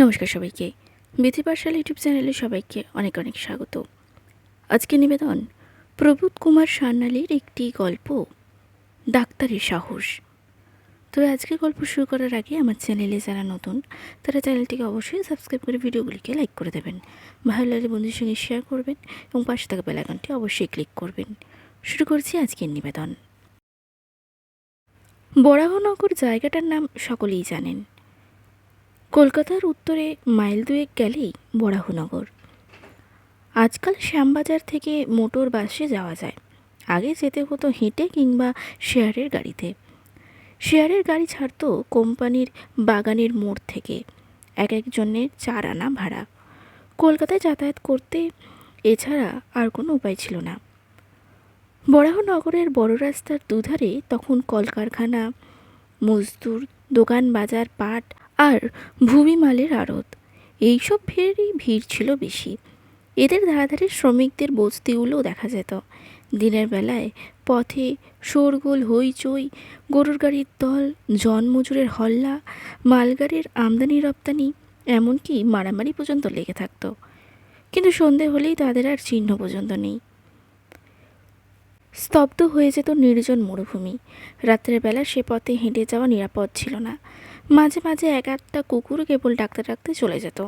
নমস্কার সবাইকে। বিধি পাঠশালা ইউটিউব চ্যানেলে সবাইকে অনেক অনেক স্বাগত। আজকে নিবেদন, প্রবোধ কুমার সান্যালের একটি গল্প ডাক্তারের সাহস। তবে আজকে গল্প শুরু করার আগে আমার চ্যানেলে যারা নতুন, তারা চ্যানেলটিকে অবশ্যই সাবস্ক্রাইব করে ভিডিওগুলিকে লাইক করে দেবেন। ভালো লাগলে বন্ধুর সঙ্গে শেয়ার করবেন এবং পাশে থাকা বেলাকনটি অবশ্যই ক্লিক করবেন। শুরু করছি আজকের নিবেদন। বরাহনগর জায়গাটার নাম সকলেই জানেন। কলকাতার উত্তরে মাইল দুয়েক গেলেই বরাহনগর। আজকাল শ্যামবাজার থেকে মোটর বাসে যাওয়া যায়। আগে যেতে হতো হেঁটে কিংবা শেয়ারের গাড়িতে। শেয়ারের গাড়ি ছাড়তো কোম্পানির বাগানের মোড় থেকে। এক একজনের চার আনা ভাড়া। কলকাতায় যাতায়াত করতে এছাড়া আর কোনো উপায় ছিল না। বরাহনগরের বড় রাস্তার দুধারে তখন কলকারখানা, মজদুর, দোকান বাজার, পাট আর ভূমিমালের আড়ত। এইসব ভিড়েরই ভিড় ছিল বেশি। এদের ধারাধারে শ্রমিকদের বস্তিগুলোও দেখা যেত। দিনের বেলায় পথে শোরগোল, হইচই, গরুর গাড়ির দল, জনমজুরের হল্লা, মালগাড়ির আমদানি, রপ্তানি, এমনকি মারামারি পর্যন্ত লেগে থাকতো। কিন্তু সন্ধে হলেই তাদের আর চিহ্ন পর্যন্ত নেই। স্তব্ধ হয়ে যেত নির্জন মরুভূমি। রাত্রের বেলা সে পথে হেঁটে যাওয়া নিরাপদ ছিল না। মাঝে মাঝে এক একটা কুকুর কেবল ডাকতে ডাকতে চলে যেত।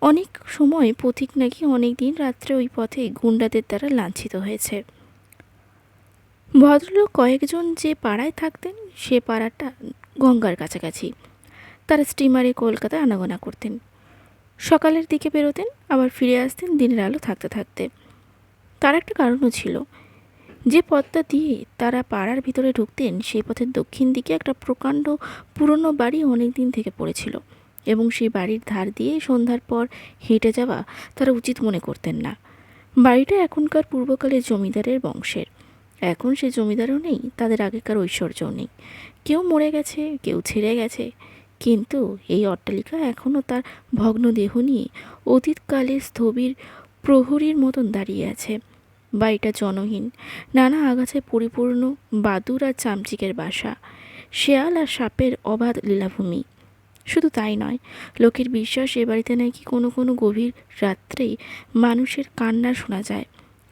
অনেক সময় পথিক নাকি অনেক দিন রাত্রে ওই পথে গুন্ডাদের দ্বারা লাঞ্ছিত হয়েছে। ভদ্রলোক কয়েকজন যে পাড়ায় থাকতেন, সে পাড়াটা গঙ্গার কাছাকাছি। তারা স্টিমারে কলকাতায় আনাগোনা করতেন। সকালের দিকে বেরোতেন, আবার ফিরে আসতেন, দিনের আলো থাকতে থাকতে। তার একটা কারণও ছিল। যে পথটা দিয়ে তারা পাড়ার ভিতরে ঢুকতেন, সেই পথের দক্ষিণ দিকে একটা প্রকাণ্ড পুরনো বাড়ি অনেক দিন থেকে পড়েছিল এবং সেই বাড়ির ধার দিয়ে সন্ধ্যার পর হেঁটে যাওয়া তারা উচিত মনে করতেন না। বাড়িটা এখনকার পূর্বকালের জমিদারের বংশের। এখন সে জমিদারও নেই, তাদের আগেকার ঐশ্বর্যও নেই। কেউ মরে গেছে, কেউ ছেড়ে গেছে, কিন্তু এই অট্টালিকা এখনও তার ভগ্ন দেহ নিয়ে অতীতকালের স্থবির প্রহরীর মতন দাঁড়িয়ে আছে। বাড়িটা জনহীন। নানা আগাছায় পরিপূর্ণ বাদুর আর চামচিকের বাসা। শেয়াল আর সাপের অবাধ লীলাভূমি। শুধু তাই নয়, লোকের বিশ্বাস এ বাড়িতে নাকি কোনো কোনো গভীর রাত্রেই মানুষের কান্না শোনা যায়।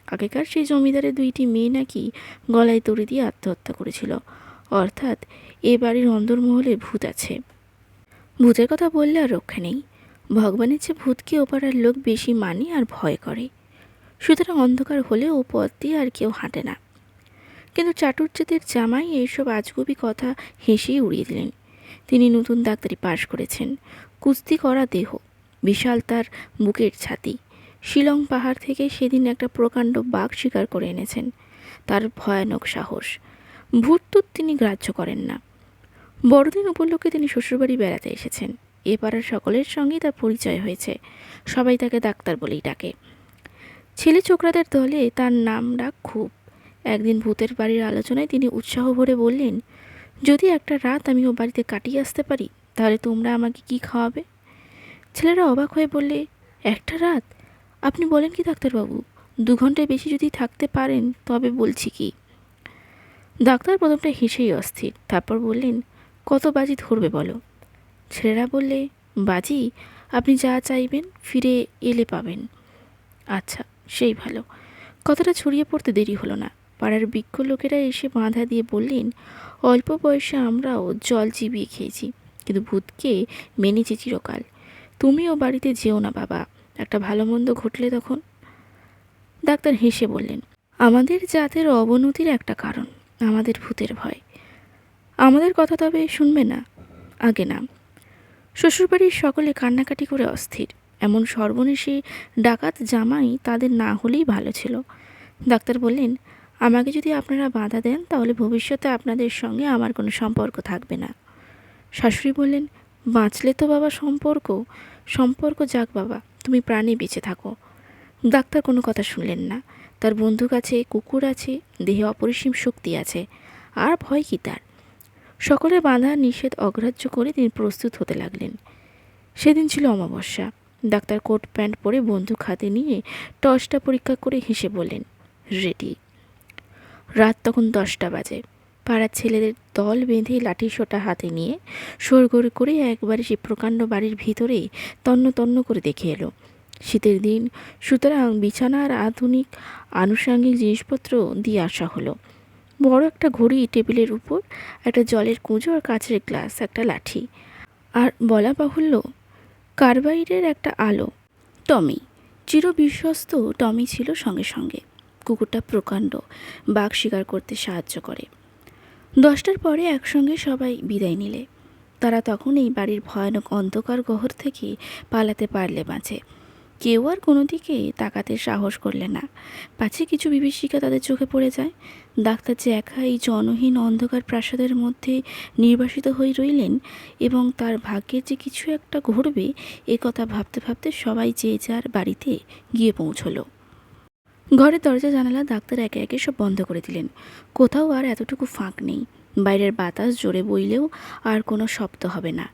আগেকার সেই জমিদারের দুইটি মেয়ে নাকি গলায় দড়ি দিয়ে আত্মহত্যা করেছিল। অর্থাৎ এ বাড়ির অন্দরমহলে ভূত আছে। ভূতের কথা বললে আর রক্ষা নেই। ভগবানের চেয়ে ভূতকে ওপাড়ার লোক বেশি মানে আর ভয় করে। সুতরাং অন্ধকার হলে ও পথ দিয়ে আর কেউ হাঁটে না। কিন্তু চাটুর্যদের জামাই এইসব আজগুবি কথা হেসেই উড়িয়ে দিলেন। তিনি নতুন ডাক্তারি পাশ করেছেন। কুস্তি করা দেহ, বিশাল তার বুকের ছাতি। শিলং পাহাড় থেকে সেদিন একটা প্রকাণ্ড বাঘ শিকার করে এনেছেন। তার ভয়ানক সাহস। ভূতটুত তিনি গ্রাহ্য করেন না। বড়দিন উপলক্ষে তিনি শ্বশুরবাড়ি বেড়াতে এসেছেন। এ পাড়ার সকলের সঙ্গেই তার পরিচয় হয়েছে। সবাই তাকে ডাক্তার বলেই ডাকে। ছেলে ছোকরাদের দলে তার নাম ডাক খুব। একদিন ভূতের বাড়ির আলোচনায় তিনি উৎসাহ ভরে বললেন, যদি একটা রাত আমি ও বাড়িতে কাটিয়ে আসতে পারি, তাহলে তোমরা আমাকে কি খাওয়াবে? ছেলেরা অবাক হয়ে বললে, একটা রাত? আপনি বলেন কি ডাক্তারবাবু? দু ঘন্টায় বেশি যদি থাকতে পারেন, তবে বলছি কি? ডাক্তার প্রথমটা হেসেই অস্থির, তারপর বললেন, কত বাজি ধরবে বলো? ছেলেরা বললে, বাজি? আপনি যা চাইবেন, ফিরে এলে পাবেন। আচ্ছা সেই ভালো। কথাটা ছড়িয়ে পড়তে দেরি হলো না। পাড়ার বিজ্ঞ লোকেরা এসে বাঁধা দিয়ে বললেন, অল্প বয়সে আমরাও জল চিবিয়ে খেয়েছি, কিন্তু ভূতকে মেনেছি চিরকাল। তুমিও বাড়িতে যেও না বাবা, একটা ভালো মন্দ ঘটলে তখন? ডাক্তার হেসে বললেন, আমাদের জাতের অবনতির একটা কারণ, আমাদের ভূতের ভয়। আমাদের কথা তবে শুনবে না, আগে না। শ্বশুরবাড়ির সকলে কান্নাকাটি করে অস্থির। এমন সর্বনেশে ডাকাত জামাই তাদের না হলেই ভালো ছিল। ডাক্তার বললেন, আমাকে যদি আপনারা বাধা দেন, তাহলে ভবিষ্যতে আপনাদের সঙ্গে আমার কোনো সম্পর্ক থাকবে না। শাশুড়ি বললেন, বাঁচলে তো বাবা সম্পর্ক। সম্পর্ক যাক বাবা, তুমি প্রাণে বেঁচে থাকো। ডাক্তার কোনো কথা শুনলেন না। তার বন্দুক আছে, কুকুর আছে, দেহে অপরিসীম শক্তি আছে, আর ভয় কি তার? সকলে বাঁধা নিষেধ অগ্রাহ্য করে তিনি প্রস্তুত হতে লাগলেন। সেদিন ছিল অমাবস্যা। ডাক্তার কোট প্যান্ট পরে বন্দুক হাতে নিয়ে টর্চটা পরীক্ষা করে হেসে বললেন, রেডি। রাত তখন দশটা বাজে। পাড়ার ছেলেদের দল বেঁধে লাঠি সোটা হাতে নিয়ে সরগোর করে একবারে সে প্রকাণ্ড বাড়ির ভিতরে তন্ন তন্ন করে দেখে এলো। শীতের দিন সুতরাং বিছানার আধুনিক, আনুষাঙ্গিক জিনিসপত্র দিয়ে আসা হলো। বড় একটা ঘড়ি টেবিলের উপর, একটা জলের কুঁজো আর কাঁচের গ্লাস, একটা লাঠি। আর বলা বাহুল্য কারবাইরের একটা আলো। টমি চির বিশ্বস্ত টমি ছিল সঙ্গে সঙ্গে। কুকুরটা প্রকাণ্ড, বাঘ শিকার করতে সাহায্য করে। দশটার পরে একসঙ্গে সবাই বিদায় নিলে। তারা তখন এই বাড়ির ভয়ানক অন্ধকার গহর থেকে পালাতে পারলে বাঁচে কেউ আর কোনো দিকে তাকাতে সাহস করলে না। পাছে কিছু বিভীষিকা তাদের চোখে পড়ে যায়। ডাক্তার যে একা এই জনহীন অন্ধকার প্রাসাদের মধ্যে নির্বাসিত হয়ে রইলেন এবং তার ভাগ্যে যে কিছু একটা ঘটবে, এ কথা ভাবতে ভাবতে সবাই যে যার বাড়িতে গিয়ে পৌঁছলো। ঘরের দরজা, জানালা, ডাক্তার একে একে সব বন্ধ করে দিলেন। কোথাও আর এতটুকু ফাঁক নেই। বাইরের বাতাস জোরে বইলেও আর কোনো শব্দ হবে না।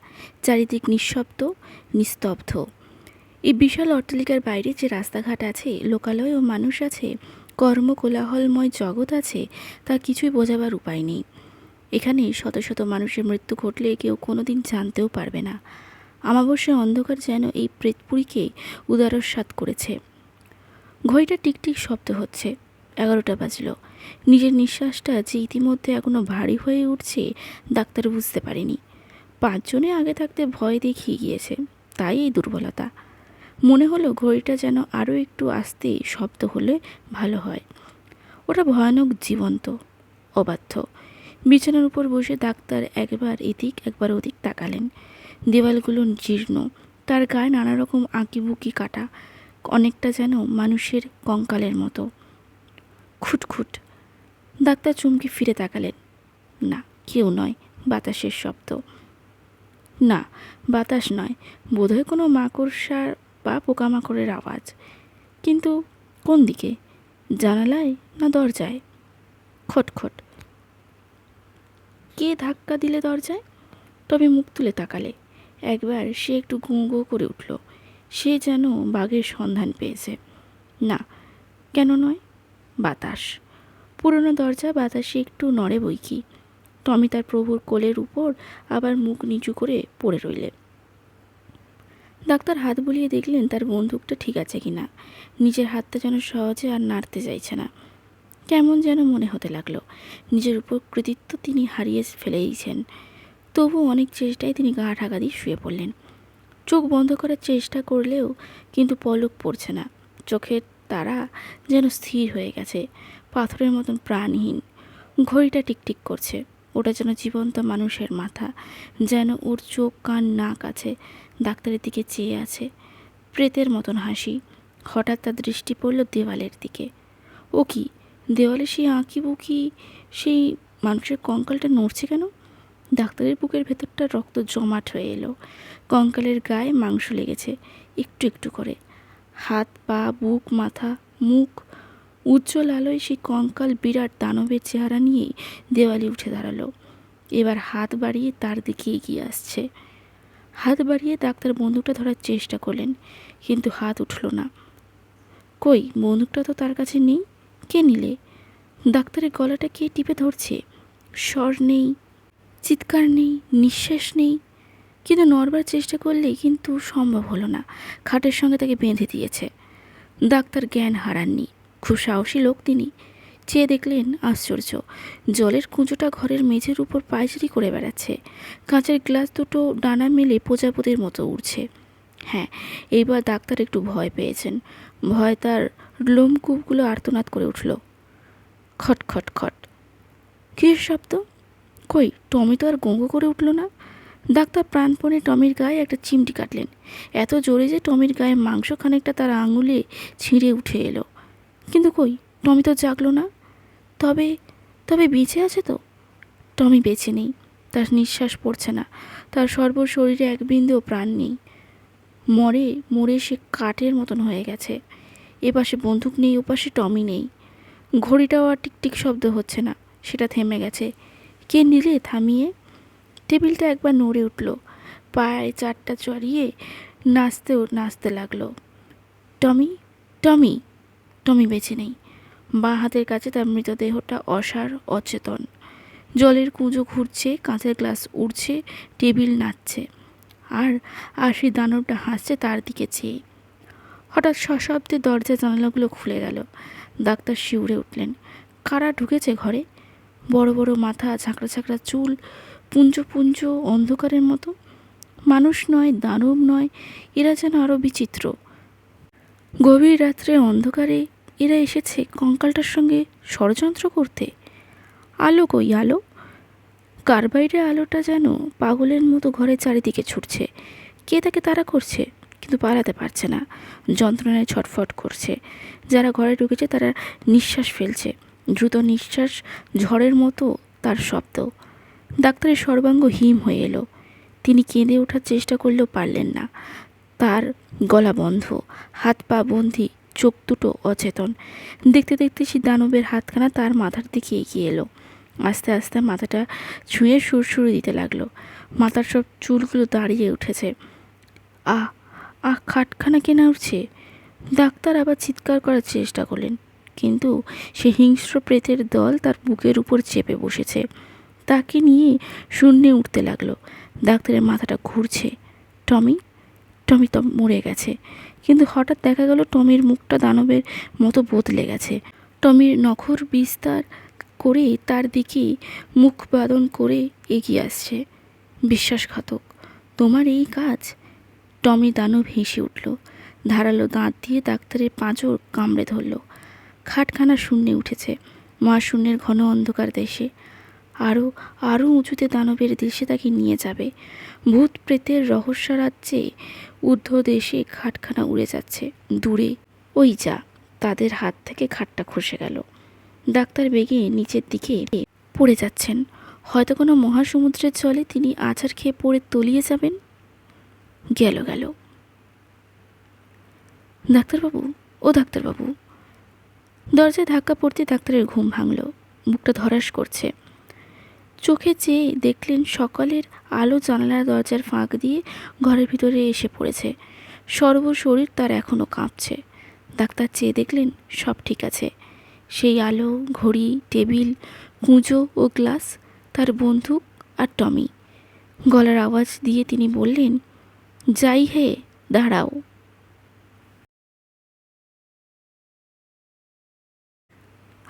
চারিদিক নিঃশব্দ, নিস্তব্ধ। এই বিশাল অট্টালিকার বাইরে যে রাস্তাঘাট আছে, লোকালয় ও মানুষ আছে কর্ম কোলাহলময় জগৎ আছে তা কিছুই বোঝাবার উপায় নেই। এখানে শত শত মানুষের মৃত্যু ঘটলে কেউ কোনোদিন জানতেও পারবে না। আমাবস্যার অন্ধকার যেন এই প্রেতপুরীকে উদারস্বাদ করেছে। ঘড়িটা টিকটিক শব্দ হচ্ছে। এগারোটা বাজল। নিজের নিঃশ্বাসটা যে ইতিমধ্যে এখনও ভারী হয়ে উঠছে, ডাক্তার বুঝতে পারেনি। পাঁচজনে আগে থাকতে ভয় দেখিয়ে গিয়েছে। তাই এই দুর্বলতা। মনে হলো ঘড়িটা যেন আরও একটু আস্তে শব্দ হলে ভালো হয়। ওটা ভয়ানক জীবন্ত, অবাধ্য। বিছানার উপর বসে ডাক্তার একবার এদিক একবার ওদিক তাকালেন। দেওয়ালগুলো জীর্ণ, তার গায়ে নানা রকম আঁকিবুকি কাটা, অনেকটা যেন মানুষের কঙ্কালের মতো। খুটখুট। ডাক্তার চুমকি ফিরে তাকালেন। না, কেউ নয়, বাতাসের শব্দ। না, বাতাস নয়, বোধহয় কোনো মাকড়সার বা পোকামাকড়ের আওয়াজ। কিন্তু কোন দিকে? জানালায় না দরজায়? খটখট কে ধাক্কা দিলে দরজায়? তবে মুখ তুলে তাকালে। একবার সে একটু গুঁ করে উঠল। সে যেন বাঘের সন্ধান পেয়েছে। না, কেন নয়? বাতাস। পুরনো দরজা বাতাসে একটু নড়ে বই কি টমি তার প্রভুর কোলের উপর আবার মুখ নিচু করে পড়ে রইলে। ডাক্তার হাত বুলিয়ে দেখলেন তার বন্দুকটা ঠিক আছে কি না। নিজের হাতটা যেন সহজে আর নাড়তে চাইছে না। কেমন যেন মনে হতে লাগল। নিজের উপর কৃতিত্ব তিনি হারিয়ে ফেলেইছেন। তবু অনেক চেষ্টায় তিনি গা ঢাকা দিয়ে শুয়ে পড়লেন। চোখ বন্ধ করার চেষ্টা করলেও কিন্তু পলক পড়ছে না। চোখের তারা যেন স্থির হয়ে গেছে। পাথরের মতন প্রাণহীন। ঘড়িটা টিকটিক করছে। ওটা যেন জীবন্ত মানুষের মাথা, যেন ওর চোখ, কান, নাক আছে, ডাক্তারের দিকে চেয়ে আছে, প্রেতের মতন হাসি। হঠাৎ তার দৃষ্টি পড়ল দেওয়ালের দিকে। ও কি? দেওয়ালে সেই আঁকি বুকি, সেই মানুষের কঙ্কালটা নড়ছে কেন? ডাক্তারের বুকের ভেতরটা রক্ত জমাট হয়ে এলো। কঙ্কালের গায়ে মাংস লেগেছে, একটু একটু করে। হাত, পা, বুক, মাথা, মুখ উজ্জ্বল আলোয় সেই কঙ্কাল বিরাট দানবের চেহারা নিয়ে দেওয়ালে উঠে দাঁড়াল। এবার হাত বাড়িয়ে তার দিকে এগিয়ে আসছে। হাত বাড়িয়ে ডাক্তার বন্দুকটা ধরার চেষ্টা করলেন, কিন্তু হাত উঠল না। কই, বন্দুকটা তো তার কাছে নেই? কে নিলে? ডাক্তারের গলাটা কে টিপে ধরছে? স্বর নেই, চিৎকার নেই, নিঃশ্বাস নেই। কিন্তু নড়বার চেষ্টা করলেই কিন্তু সম্ভব হলো না। খাটের সঙ্গে তাকে বেঁধে দিয়েছে। ডাক্তার জ্ঞান হারাননি। খুব সাহসী লোক তিনি। চেয়ে দেখলেন আশ্চর্য, জলের কুঁজোটা ঘরের মেঝের উপর পায়চারি করে বেড়াচ্ছে। কাঁচের গ্লাস দুটো ডানা মেলে প্রজাপতির মতো উড়ছে। হ্যাঁ এইবার ডাক্তার একটু ভয় পেয়েছেন। ভয় তার লোমকূপগুলো আর্তনাদ করে উঠল। খট খট খট। কিসের শব্দ? কই, টমি তো আর গঙ্গ করে উঠল না? ডাক্তার প্রাণপণে টমির গায়ে একটা চিমটি কাটলেন। এত জোরে যে টমির গায়ে মাংস খানিকটা তার আঙুলে ছিঁড়ে উঠে এলো। কিন্তু কই? টমি তো জাগলো না। তবে তবে বেঁচে আছে তো? টমি বেঁচে নেই। তার নিঃশ্বাস পড়ছে না। তার সর্ব শরীরে এক বিন্দুও প্রাণ নেই। মরে মরে সে কাঠের মতন হয়ে গেছে। এপাশে বন্দুক নেই ওপাশে টমি নেই। ঘড়িটাও আর টিকটিক শব্দ হচ্ছে না। সেটা থেমে গেছে। কে নিলে থামিয়ে? টেবিলটা একবার নড়ে উঠল। পায়ে চারটা চড়িয়ে নাচতেও নাচতে লাগল। টমি টমি! টমি বেঁচে নেই। বাঁ হাতের কাছে তার মৃতদেহটা অসার, অচেতন। জলের কুঁজো ঘুরছে, কাঁচের গ্লাস উড়ছে, টেবিল নাচছে। আর আর সেই দানবটা হাসছে তার দিকে চেয়ে। হঠাৎ সশব্দে দরজা জানালাগুলো খুলে গেল। ডাক্তার শিউরে উঠলেন। কারা ঢুকেছে ঘরে? বড় বড় মাথা, ঝাঁকড়া ঝাঁকড়া চুল, পুঞ্জ পুঞ্জ, অন্ধকারের মতো? মানুষ নয়, দানব নয়, এরা যেন আরও বিচিত্র। গভীর রাত্রে অন্ধকারে এরা এসেছে কঙ্কালটার সঙ্গে ষড়যন্ত্র করতে। আলো কই আলো? কার্বাইডের আলোটা যেন পাগলের মতো ঘরের চারিদিকে ছুটছে। কে তাকে তাড়া করছে? কিন্তু পালাতে পারছে না। যন্ত্রণায় ছটফট করছে। যারা ঘরে ঢুকেছে তারা নিঃশ্বাস ফেলছে। দ্রুত নিঃশ্বাস, ঝড়ের মতো তার শব্দ। ডাক্তারের সর্বাঙ্গ হিম হয়ে এলো। তিনি কেঁদে ওঠার চেষ্টা করলেও পারলেন না। তার গলা বন্ধ। হাত পা বন্ধি চোখ দুটো অচেতন। দেখতে দেখতে সে দানবের হাতখানা তার মাথার দিকে এগিয়ে এলো। আস্তে আস্তে মাথাটা ছুঁয়ে সুরসুরি দিতে লাগল। মাথার সব চুলগুলো দাঁড়িয়ে উঠেছে। আহ আহ, খাটখানা কেনা উঠছে। ডাক্তার আবার চিৎকার করার চেষ্টা করলেন। কিন্তু সে হিংস্র প্রেতের দল তার বুকের উপর চেপে বসেছে। তাকে নিয়ে শূন্যে উঠতে লাগল। ডাক্তারের মাথাটা ঘুরছে। টমি টমি তো মরে গেছে। কিন্তু হঠাৎ দেখা গেল টমির মুখটা দানবের মতো বদলে গেছে। টমির নখর বিস্তার করে তার দিকে মুখ বাদন করে এগিয়ে আসছে। বিশ্বাসঘাতক, তোমার এই কাজ? টমি দানব হেসে উঠল। ধারালো দাঁত দিয়ে ডাক্তারের পাঁজর কামড়ে ধরল। খাটখানা শূন্যে উঠেছে। মা শূন্যের ঘন অন্ধকার দেশে। আরও আরও উঁচুতে দানবের দেশে তাকে নিয়ে যাবে। ভূত প্রেতের রহস্য রাজ্যে ঊর্ধ্ব দেশে খাটখানা উড়ে যাচ্ছে। দূরে, ওই যা, তাদের হাত থেকে খাটটা খসে গেল। ডাক্তার বেগে নিচের দিকে পড়ে যাচ্ছেন। হয়তো কোনো মহাসমুদ্রের জলে তিনি আছাড় খেয়ে পড়ে তলিয়ে যাবেন? গেল গেল। ডাক্তারবাবু, ও ডাক্তারবাবু। দরজায় ধাক্কা পড়তে ডাক্তারের ঘুম ভাঙল। বুকটা ধরাস করছে। চোখে চেয়ে দেখলেন সকালের আলো জানালার দরজার ফাঁক দিয়ে ঘরের ভিতরে এসে পড়েছে। সর্বশরীর তার এখনও কাঁপছে। ডাক্তার চেয়ে দেখলেন সব ঠিক আছে। সেই আলো, ঘড়ি, টেবিল, কুঁজো ও গ্লাস, তার বন্দুক আর টমি। গলার আওয়াজ দিয়ে তিনি বললেন, যাই হে, দাঁড়াও।